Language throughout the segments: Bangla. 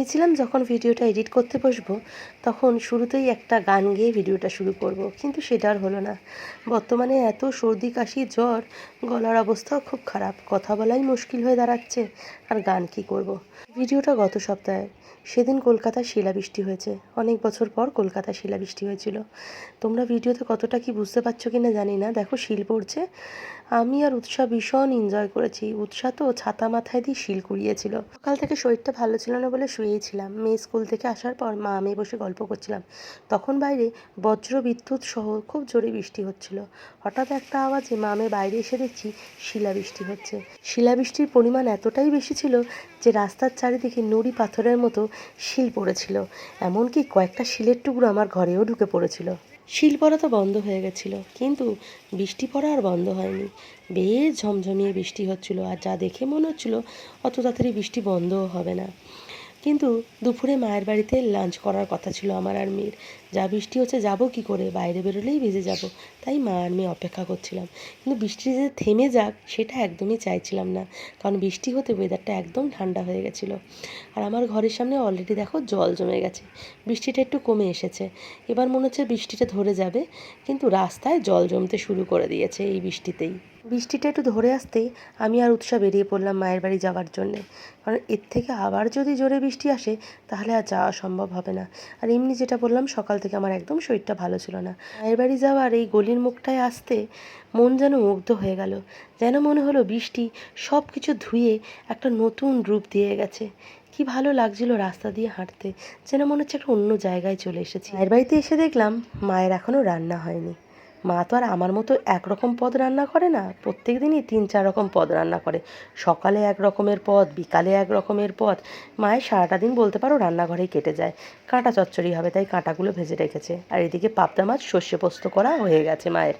ভেবেছিলাম যখন ভিডিওটা এডিট করতে বসবো, তখন শুরুতেই একটা গান গেয়ে ভিডিওটা শুরু করব, কিন্তু সেটা আর হলো না। বর্তমানে এত সর্দি, কাশি, জ্বর, গলার অবস্থাও খুব খারাপ, কথা বলাই মুশকিল হয়ে দাঁড়াচ্ছে, আর গান কি করব। ভিডিওটা গত সপ্তাহে, সেদিন কলকাতায় শিলাবৃষ্টি হয়েছে, অনেক বছর পর কলকাতায় শিলাবৃষ্টি হয়েছিল। তোমরা ভিডিওতে কতটা কি বুঝতে পারছ কি না জানি না, দেখো শিল পড়ছে। আমি আর উৎসাহ ভীষণ এনজয় করেছি উৎসাহ তো ছাতা মাথায় দিয়ে শিল কুড়িয়েছিল। সকাল থেকে শরীরটা ভালো ছিল না বলে শুয়েছিলাম মেয়ে স্কুল থেকে আসার পর মা আমি বসে গল্প করছিলাম। তখন বাইরে বজ্র বিদ্যুৎ সহ খুব জোরে বৃষ্টি হচ্ছিল। হঠাৎ একটা আওয়াজে মা আমি বাইরে এসে দেখছি শিলাবৃষ্টি হচ্ছে। শিলাবৃষ্টির পরিমাণ এতটাই বেশি ছিল যে রাস্তার চারিদিকে নুড়ি পাথরের মতো শিল পড়েছিল। এমনকি কয়েকটা শিলের টুকরো আমার ঘরেও ঢুকে পড়েছিল। শিল পড়া তো বন্ধ হয়ে গেছিল, কিন্তু বৃষ্টি পড়া আর বন্ধ হয়নি। বেশ ঝমঝমিয়ে বৃষ্টি হচ্ছিল, আর যা দেখে মনে হচ্ছিল অত তাড়াতাড়ি বৃষ্টি বন্ধও হবে না। কিন্তু দুপুরে মায়ের বাড়িতে লাঞ্চ করার কথা ছিল আমার আর মেয়ের। যা বৃষ্টি হচ্ছে যাব কি করে? বাইরে বেরোলেই ভিজে যাব। তাই মা আর মেয়ে অপেক্ষা করছিলাম। কিন্তু বৃষ্টি যে থেমে যাক, সেটা একদমই চাইছিলাম না। কারণ বৃষ্টি হতে ওয়েদারটা একদম ঠান্ডা হয়ে গেছিল। আর আমার ঘরের সামনে অলরেডি দেখো জল জমে গেছে। বৃষ্টিটা একটু কমে এসেছে। এবার মনে হচ্ছে বৃষ্টিটা ধরে যাবে। কিন্তু রাস্তায় জল জমতে শুরু করে দিয়েছে এই বৃষ্টিতেই। বৃষ্টিটা একটু ধরে আসতেই আমি আর উৎসাহ বেরিয়ে পড়লাম মায়ের বাড়ি যাওয়ার জন্যে। কারণ এর থেকে আবার যদি জোরে বৃষ্টি আসে, তাহলে আর যাওয়া সম্ভব হবে না। আর এমনি যেটা বললাম, সকাল থেকে আমার একদম শরীরটা ভালো ছিল না। মায়ের বাড়ি যাওয়ার এই গলির মুখটায় আসতে মন যেন মুগ্ধ হয়ে গেল। যেন মনে হলো বৃষ্টি সব কিছু ধুয়ে একটা নতুন রূপ দিয়ে গেছে। কি ভালো লাগছিল রাস্তা দিয়ে হাঁটতে। যেন মনে হচ্ছে একটা অন্য জায়গায় চলে এসেছি। মায়ের বাড়িতে এসে দেখলাম, মায়ের এখনও রান্না হয়নি। মা তো আর আমার মতো একরকম পদ রান্না করে না। প্রত্যেক দিনই তিন, চার রকম পদ রান্না করে। সকালে এক রকমের পদ, বিকালে এক রকমের পদ। মায়ের সারাটা দিন বলতে পারো রান্নাঘরেই কেটে যায়। কাঁটা চচ্চড়ি হবে, তাই কাঁটাগুলো ভেজে রেখেছে। আর এদিকে পাবদা মাছ সর্ষে পোস্ত করা হয়ে গেছে মায়ের।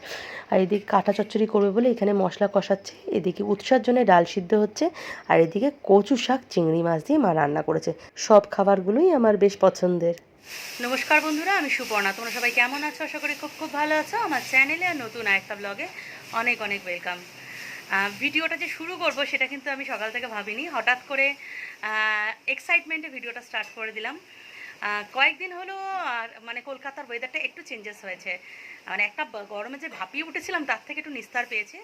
আর এদিকে কাঁটা চচ্চড়ি করবে বলে এখানে মশলা কষাচ্ছে। এদিকে উৎসার জন্য ডাল সিদ্ধ হচ্ছে। আর এদিকে কচু শাক, চিংড়ি মাছ দিয়ে মা রান্না করেছে। সব খাবারগুলোই আমার বেশ পছন্দের। নমস্কার বন্ধুরা, আমি সুপর্ণা তোমরা সবাই কেমন আছো? আশা করি খুব খুব ভালো আছো। আমার চ্যানেলে আর নতুন একটা ব্লগে অনেক অনেক ওয়েলকাম ভিডিওটা যে শুরু করব সেটা কিন্তু আমি সকাল থেকে ভাবিনি। হঠাৎ করে এক্সাইটমেন্টে ভিডিওটা স্টার্ট করে দিলাম। কয়েকদিন হলো মানে কলকাতার ওয়েদারটা একটু চেঞ্জেস হয়েছে। মানে একটা গরমে যে ভাপিয়ে উঠেছিলাম, তার থেকে একটু নিস্তার পেয়েছে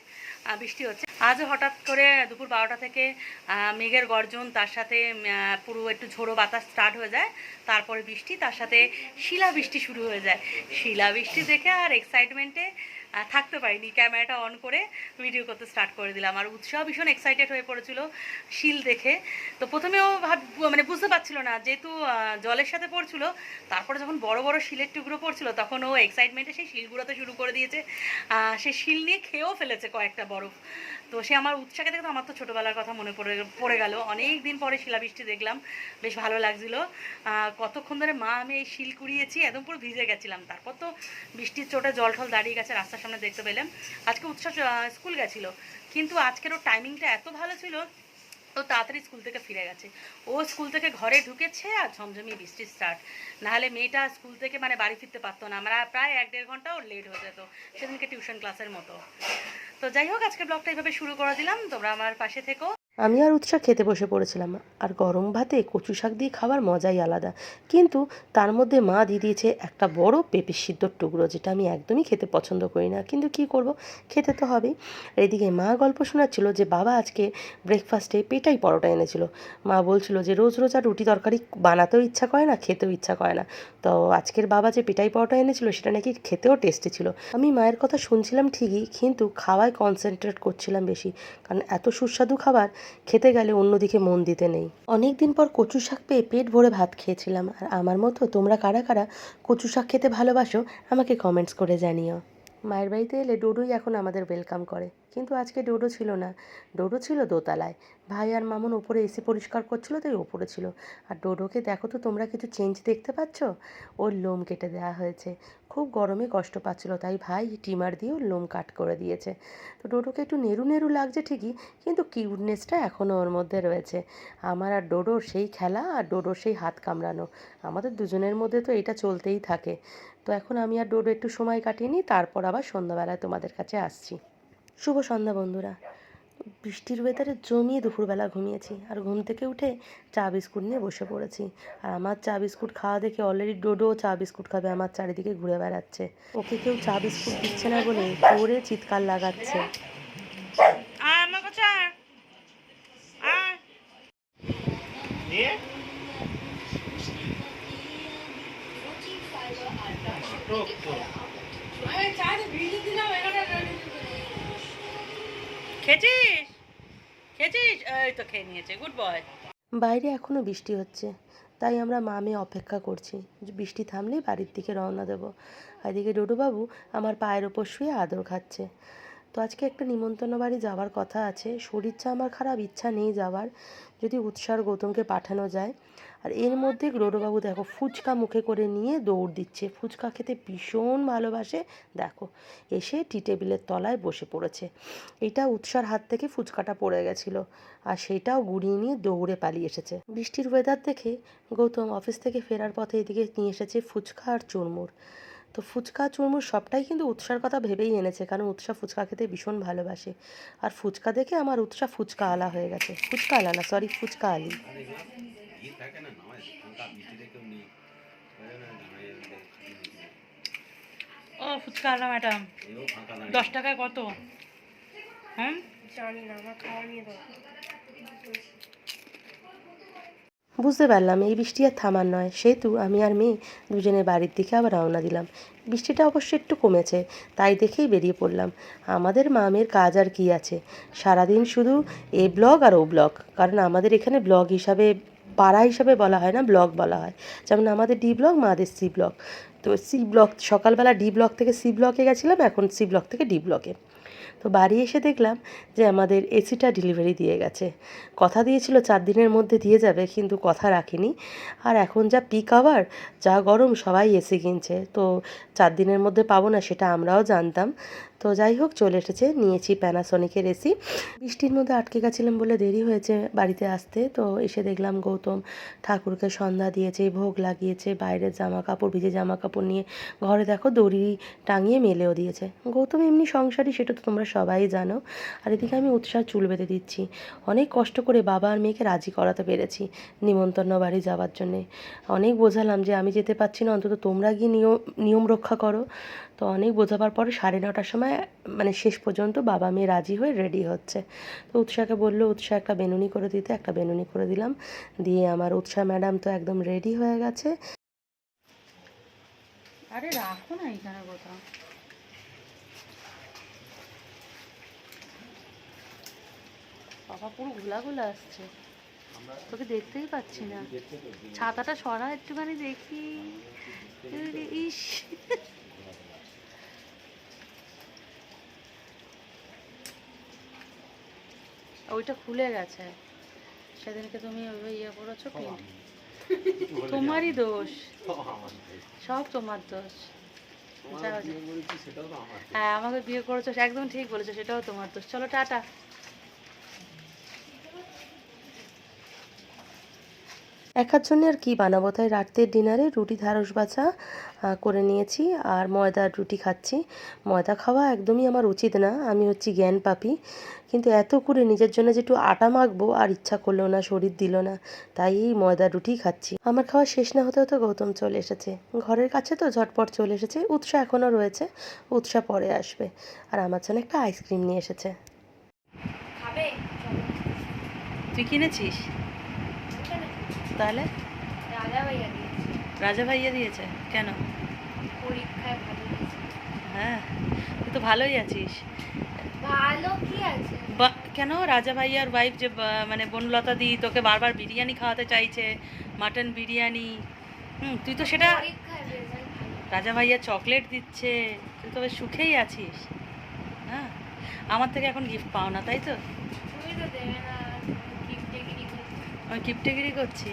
বৃষ্টি হচ্ছে। আজও হঠাৎ করে দুপুর বারোটা থেকে মেঘের গর্জন, তার সাথে পুরো একটু ঝোড়ো বাতাস স্টার্ট হয়ে যায়। তারপরে বৃষ্টি, তার সাথে শিলা বৃষ্টি শুরু হয়ে যায়। শিলা বৃষ্টি দেখে আর এক্সাইটমেন্টে থাকতে পারিনি, ক্যামেরাটা অন করে ভিডিও করতে স্টার্ট করে দিলাম। আর উৎসাহ ভীষণ এক্সাইটেড হয়ে পড়েছিল শিল দেখে। তো প্রথমেও ভাব মানে বুঝতে পারছিল না, যেহেতু জলের সাথে পড়ছিল, তারপরে যখন বড় বড় শিলের টুকরো পড়ছিল, তখন ও এক্সাইটমেন্টে সেই শিলগুলোতে শুরু করে দিয়েছে। সে শিল নিয়ে খেয়েও ফেলেছে কয়েকটা বরফ। তো সে আমার উৎসাকে দেখে তো আমার তো ছোটোবেলার কথা মনে পড়ে পড়ে গেল। অনেক দিন পরে শিলাবৃষ্টি দেখলাম, বেশ ভালো লাগছিল। কতক্ষণ ধরে মা আমি এই শিল কুড়িয়েছি, একদম পুরো ভিজে গেছিলাম। তারপর তো বৃষ্টির চোটে জল ঠল দাঁড়িয়ে গেছে, রাস্তার সামনে দেখতে পেলেন আজকে উৎসব স্কুল গেছিল। কিন্তু আজকের ওর টাইমিংটা এত ভালো ছিল তো তাড়াতাড়ি স্কুল থেকে ফিরে গেছে। ও স্কুল থেকে ঘরে ঢুকেছে আর ঝমঝমিয়ে বৃষ্টি স্টার্ট নাহলে মেয়েটা স্কুল থেকে মানে বাড়ি ফিরতে পারতো না। আমরা প্রায় এক দেড় ঘণ্টা ওর লেট হয়ে যেত, সেদিনকে টিউশন ক্লাসের মতো। তো যাই হোক আজকে ব্লগটা এইভাবে শুরু করে দিলাম। তোমরা আমার পাশে থেকো। আমি আর উৎসাহ খেতে বসে পড়েছিলাম। আর গরম ভাতে কচু শাক দিয়ে খাবার মজাই আলাদা। কিন্তু তার মধ্যে মা দিয়ে দিয়েছে একটা বড় পেঁপে সিদ্ধর টুকরো, যেটা আমি একদমই খেতে পছন্দ করি না। কিন্তু কি করব? খেতে তো হবেই। এদিকে মা গল্প শোনাচ্ছিল যে বাবা আজকে ব্রেকফাস্টে পেটাই পরোটা এনেছিল। মা বলছিল যে রোজ রোজ আর রুটি তরকারি বানাতেও ইচ্ছা করে না, খেতেও ইচ্ছা করে না। তো আজকের বাবা যে পেটাই পরোটা এনেছিল, সেটা নাকি খেতেও টেস্টি ছিল। আমি মায়ের কথা শুনছিলাম ঠিকই, কিন্তু খাওয়ায় কনসেন্ট্রেট করছিলাম বেশি। কারণ এত সুস্বাদু খাবার খেতে গেলে অন্যদিকে মন দিতে নেই। অনেক দিন পর কচু শাক পেয়ে পেট ভরে ভাত খেয়েছিলাম। আর আমার মতো তোমরা কারা কারা কচু শাক খেতে ভালোবাসো, আমাকে কমেন্টস করে জানিও। মায়ের বাড়িতে এলে ডোডুই এখন আমাদের ওয়েলকাম করে। কিন্তু আজকে ডোডো ছিল না। ডোডো ছিল দোতলায়। ভাই আর মামুন ওপরে এসে পরিষ্কার করছিল, তাই ওপরে ছিল। আর ডোডোকে দেখো তো, তোমরা কিছু চেঞ্জ দেখতে পাচ্ছ? ওর লোম কেটে দেওয়া হয়েছে। খুব গরমে কষ্ট পাচ্ছিল, তাই ভাই টিমার দিয়ে ওর লোম কাট করে দিয়েছে। তো ডোডোকে একটু নেরু নেরু লাগছে ঠিকই, কিন্তু কিউটনেসটা এখনও ওর মধ্যে রয়েছে। আমার আর ডোডোর সেই খেলা আর ডোডোর সেই হাত কামড়ানো, আমাদের দুজনের মধ্যে তো এটা চলতেই থাকে। তো এখন আমি আর ডোডো একটু সময় কাটিয়ে নিই, তারপর আবার সন্ধ্যাবেলায় তোমাদের কাছে আসছি। শুভ সন্ধ্যা বন্ধুরা। বৃষ্টির ওয়েদারে জমিয়ে দুপুরবেলা ঘুমিয়েছি আর ঘুম থেকে উঠে চা বিস্কুট নিয়ে বসে পড়েছি। আর আমার চা বিস্কুট খাওয়া দেখে অলরেডি ডোডো চা বিস্কুট খাবে আমার চারিদিকে ঘুরে বেড়াচ্ছে। ওকে কেউ চা বিস্কুট দিচ্ছে না বলে জোরে চিৎকার লাগাচ্ছে। আর খেয়েছিস? খেয়েছিস? এই তো খেয়ে নিয়েছে, গুড বয়। বাইরে এখনও বৃষ্টি হচ্ছে, তাই আমরা মা মেয়ে অপেক্ষা করছি বৃষ্টি থামলেই বাড়ির দিকে রওনা দেবো। এদিকে ডোডোবাবু আমার পায়ের ওপর শুয়ে আদর খাচ্ছে। তো আজকে একটা নিমন্ত্রণ বাড়ি যাওয়ার কথা আছে শরীরটা আমার খারাপ, ইচ্ছা নেই যাওয়ার। যদি উৎসার গৌতমকে পাঠানো যায় আর এর মধ্যে ডোডোবাবু দেখো ফুচকা মুখে করে নিয়ে দৌড় দিচ্ছে। ফুচকা খেতে ভীষণ ভালোবাসে। দেখো, এসে টি টেবিলের তলায় বসে পড়েছে। এটা উৎসার হাত থেকে ফুচকাটা পড়ে গেছিল আর সেটাও গুড়িয়ে নিয়ে দৌড়ে পালিয়ে এসেছে। বৃষ্টির ওয়েদার দেখে গৌতম অফিস থেকে ফেরার পথে এদিকে নিয়ে এসেছে ফুচকা আর চুরমুর। তো ফুচকা, চুরমুর সবটাই কিন্তু উৎসার কথা ভেবেই এনেছে, কারণ উৎসা ফুচকা খেতে ভীষণ ভালোবাসে। আর ফুচকা দেখে আমার উৎসা ফুচকা আলা হয়ে গেছে। ফুচকা আলা না সরি ফুচকা আলি ফুচকা আলা ম্যাডাম দশ টাকায় কত? হুম? বুঝতে পারলাম, এই বৃষ্টি আর থামার নয়। সেহেতু আমি আর মেয়ে দুজনে বাড়ির দিকে আবার রওনা দিলাম। বৃষ্টিটা অবশ্য একটু কমেছে, তাই দেখেই বেরিয়ে পড়লাম। আমাদের মামের কাজ আর কি আছে? সারাদিন শুধু এ ব্লগ আর ও ব্লগ। কারণ আমাদের এখানে ব্লগ হিসাবে, পাড়া হিসাবে বলা হয় না, ব্লগ বলা হয়। যেমন আমাদের ডি ব্লগ, মাদের সি ব্লগ। তো সি ব্লক সকালবেলা ডি ব্লক থেকে সি ব্লকে গেছিলাম, এখন সি ব্লক থেকে ডি ব্লকে তো বাড়ি এসে দেখলাম যে আমাদের এসিটা ডেলিভারি দিয়ে গেছে। কথা দিয়েছিল চার দিনের মধ্যে দিয়ে যাবে, কিন্তু কথা রাখিনি। আর এখন যা পিক আওয়ার যা গরম, সবাই এসি কিনছে। তো চার দিনের মধ্যে পাবো না, সেটা আমরাও জানতাম। তো যাই হোক, চলে এসেছে। নিয়েছি প্যানাসনিকের এসি। বৃষ্টির মধ্যে আটকে গেছিলাম বলে দেরি হয়েছে বাড়িতে আসতে। তো এসে দেখলাম গৌতম ঠাকুরকে সন্ধ্যা দিয়েছে, ভোগ লাগিয়েছে, বাইরের জামা কাপড় ভিজে জামা কাপড় নিয়ে ঘরে দেখো দড়ি টাঙিয়ে মেলেও দিয়েছে। গৌতম এমনি সংসারই সেটা তো তোমরা সবাই জানো। আর এদিকে আমি উৎসাহ চুল বেঁধে দিচ্ছি। অনেক কষ্ট করে বাবা আর মেয়েকে রাজি করাতে পেরেছি নিমন্ত্রণ বাড়ি যাওয়ার জন্যে। অনেক বোঝালাম যে আমি যেতে পারছি না, অন্তত তোমরা গিয়ে নিয়ম নিয়ম রক্ষা করো। তো অনেক বোঝাবার পরে সাড়ে নটার সময় মানে শেষ পর্যন্ত বাবা মেয়ে রাজি হয়ে রেডি হচ্ছে। তো উৎসাহকে বলল উৎসাহ একটা বেনুনি করে দিতে একটা বেনুনি করে দিলাম। দিয়ে আমার উৎসাহ ম্যাডাম তো একদম রেডি হয়ে গেছে। আরে রাখো না এখানে কোথাও বাবা পুরো ঘোলা ঘোলা আসছে। তোকে দেখতেই পাচ্ছি না। ছাতাটা সরা একটুখানি দেখি। ইস। ওইটা খুলে গেছে। সেদিনকে তুমি ওই ইয়ে করেছ প্রিন্ট তোমারই দোষ। সব তোমার দোষ। সেটাও তো আমার হ্যাঁ আমাকে বিয়ে করেছ একদম ঠিক বলেছ সেটাও তোমার দোষ। চলো টাটা। একার জন্য আর কি বানাবো? তাই রাত্রের ডিনারে রুটি, ঢ্যাঁড়স বাছা করে নিয়েছি আর ময়দার রুটি খাচ্ছি। ময়দা খাওয়া একদমই আমার উচিত না, আমি হচ্ছি জ্ঞান পাপি। কিন্তু এত করে নিজের জন্য যে একটু আটা মাখবো আর ইচ্ছা করল না, শরীর দিল না, তাই এই ময়দার রুটি খাচ্ছি। আমার খাওয়া শেষ না হতে হতে গৌতম চলে এসেছে। ঘরের কাছে তো ঝটপট চলে এসেছে উৎসাহ এখনও রয়েছে উৎসাহ পরে আসবে। আর আমার জন্য একটা আইসক্রিম নিয়ে এসেছে। তুই কিনেছিস? তাহলে? রাজা ভাইয়া দিয়েছে। রাজা ভাইয়া দিয়েছে? কেন? পরীক্ষায় ভালো হ্যাঁ তুই তো ভালোই আছিস। ভালো কি আছে? কেন? রাজা ভাইয়ার ওয়াইফ যে মানে বনলতা দি তোকে বারবার বিরিয়ানি খাওয়াতে চাইছে মাটন বিরিয়ানি। হুম তুই তো সেটা রাজা ভাইয়া চকলেট দিচ্ছে। তুই তো সুখেই আছিস। হ্যাঁ আমার থেকে এখন গিফট পাও না তাই তো? তুমি তো দেবে না। আমি গিফটেগিরি করছি?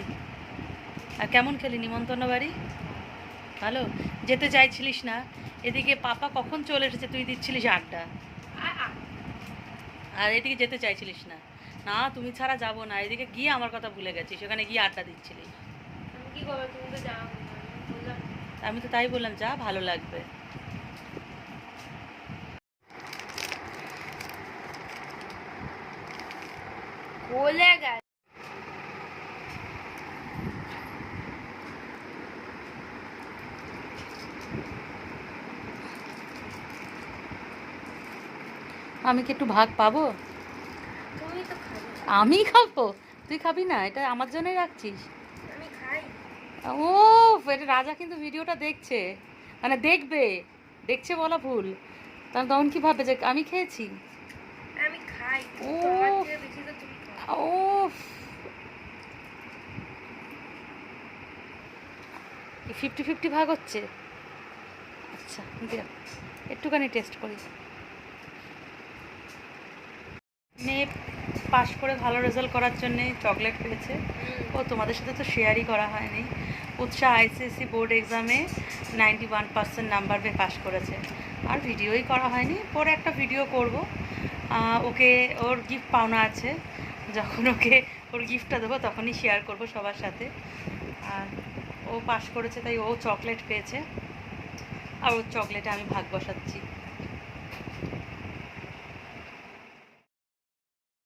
আর কেমন খেলি? নিমন্ত্রণ বাড়ি? ভালো? যেতে চাইছিলিস না। এদিকে পাপা কখন চলে এসেছে তুই দিচ্ছিলিস আড্ডা? আর এদিকে যেতে চাইছিলিস না। না তুমি ছাড়া যাব না। এদিকে গিয়ে আমার কথা ভুলে গেছিস। ওখানে গিয়ে আড্ডা দিচ্ছিলিস আমি কি তো আমি আমি তো তাই বললাম যা ভালো লাগবে। বলে গেল আমি কি একটু ভাগ পাবো? আমি খাব? তুই খাবি না? এটা আমার জন্যই রাখছিস। আমি খাই। ও এটা রাজা কিন্তু ভিডিওটা দেখছে। মানে দেখবে। দেখছে বলা ভুল। তার তখন কি ভাববে যে আমি খেয়েছি? আমি খাই। ও। ফিফটি ফিফটি ভাগ হচ্ছে। আচ্ছা একটুখানি টেস্ট করি। মেয়ে পাশ করে ভালো রেজাল্ট করার জন্যে চকলেট পেয়েছে ও তোমাদের সাথে তো শেয়ারই করা হয়নি। উৎসাহ আইসিএসসি বোর্ড এক্সামে নাইনটি ওয়ান পার্সেন্ট নাম্বার পেয়ে পাশ করেছে। আর ভিডিওই করা হয়নি পরে একটা ভিডিও করব। ওকে ওর গিফট পাওনা আছে। যখন ওকে ওর গিফটটা দেবো তখনই শেয়ার করব সবার সাথে। আর ও পাশ করেছে তাই ও চকলেট পেয়েছে। আর ওর চকলেটে আমি ভাগ বসাচ্ছি।